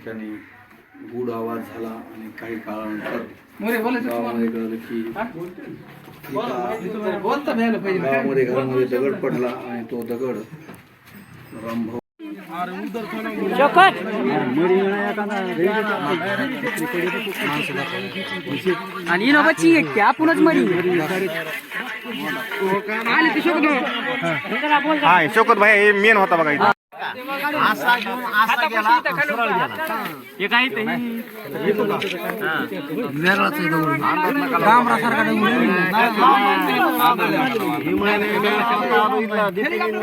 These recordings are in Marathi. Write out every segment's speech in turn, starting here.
ठिकाणी गुड आवाज झाला आणि काही काळानंतर गावामध्ये कळलं की घरामध्ये दगड पडला आणि तो दगड रामभाऊ आणि आपणच मरी. आले ते शोध हा. शोकत हे. हे काय ते?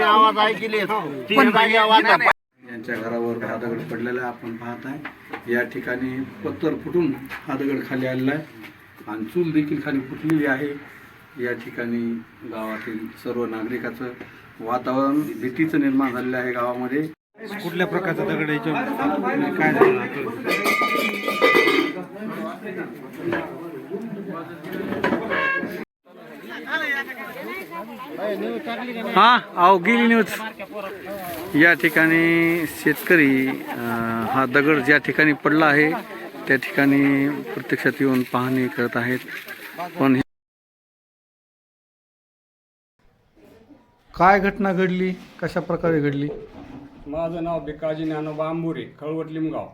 आवाज ऐकले यांच्या घरावर हा दगड पडलेला आहे आपण पाहत आहे या ठिकाणी पत्तर फुटून हा दगड खाली आलेला आहे. आणि चूल देखील खाली फुटलेली आहे. या ठिकाणी गावातील सर्व नागरिकाचं वातावरण भीतीचं निर्माण झालेलं आहे गावामध्ये. कुठल्या प्रकारचा दगड याच्यावर? काय झालं? हा अहो गेली न्यूज. या ठिकाणी शेतकरी हा दगड ज्या ठिकाणी पडला आहे त्या ठिकाणी प्रत्यक्षात येऊन पाहणी करत आहेत. पण काय घटना घडली? कशा प्रकारे घडली? माझं नाव भिकाजी ज्ञानोबा आंबुरे खळवट लिमगाव.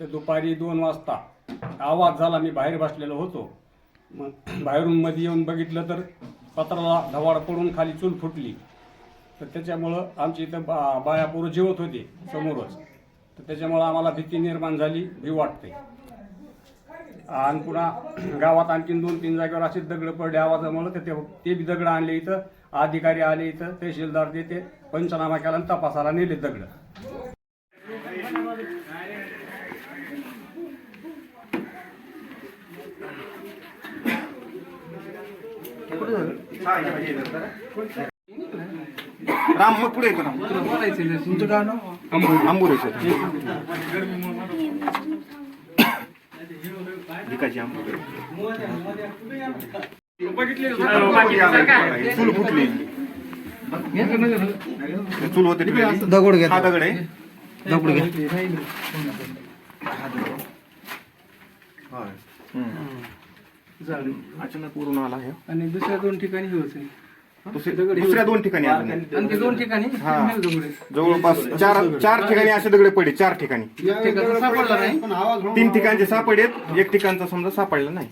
ते दुपारी दोन वाजता आवाज झाला मी बाहेर बसलेलो होतो. मग बाहेरून मध्ये येऊन बघितलं तर पत्राला धवाड पडून खाली चूल फुटली. तर त्याच्यामुळं आमची इथं बा बायापूर जिवत जेवत होते समोरच. तर त्याच्यामुळं आम्हाला भीती निर्माण झाली भी वाटते. आणि पुन्हा गावात आणखीन दोन तीन जागेवर असे दगड पडले आवाजामुळं तर ते ते बी दगड आणले इथं. अधिकारी आले इथं तहसीलदार ते ते पंचनामा केला आणि तपासाला नेले दगड. राम मग पुढे येतो तुमचं काय नाव चूल फुटली. चूल होते. दगड घ्या हा दगड आहे. दगड घ्या. अचानक वरून आला हे. आणि दुसऱ्या दोन ठिकाणी हे होते. दुसरे- दुसऱ्या दोन ठिकाणी दोन ठिकाणी दगड आहेत. जवळपास चार चार ठिकाणी असे दगड पडले चार ठिकाणी. ठिकाणी सापडला नाही. तीन ठिकाणचे सापडलेत एक ठिकाणचा समजा सापडला नाही.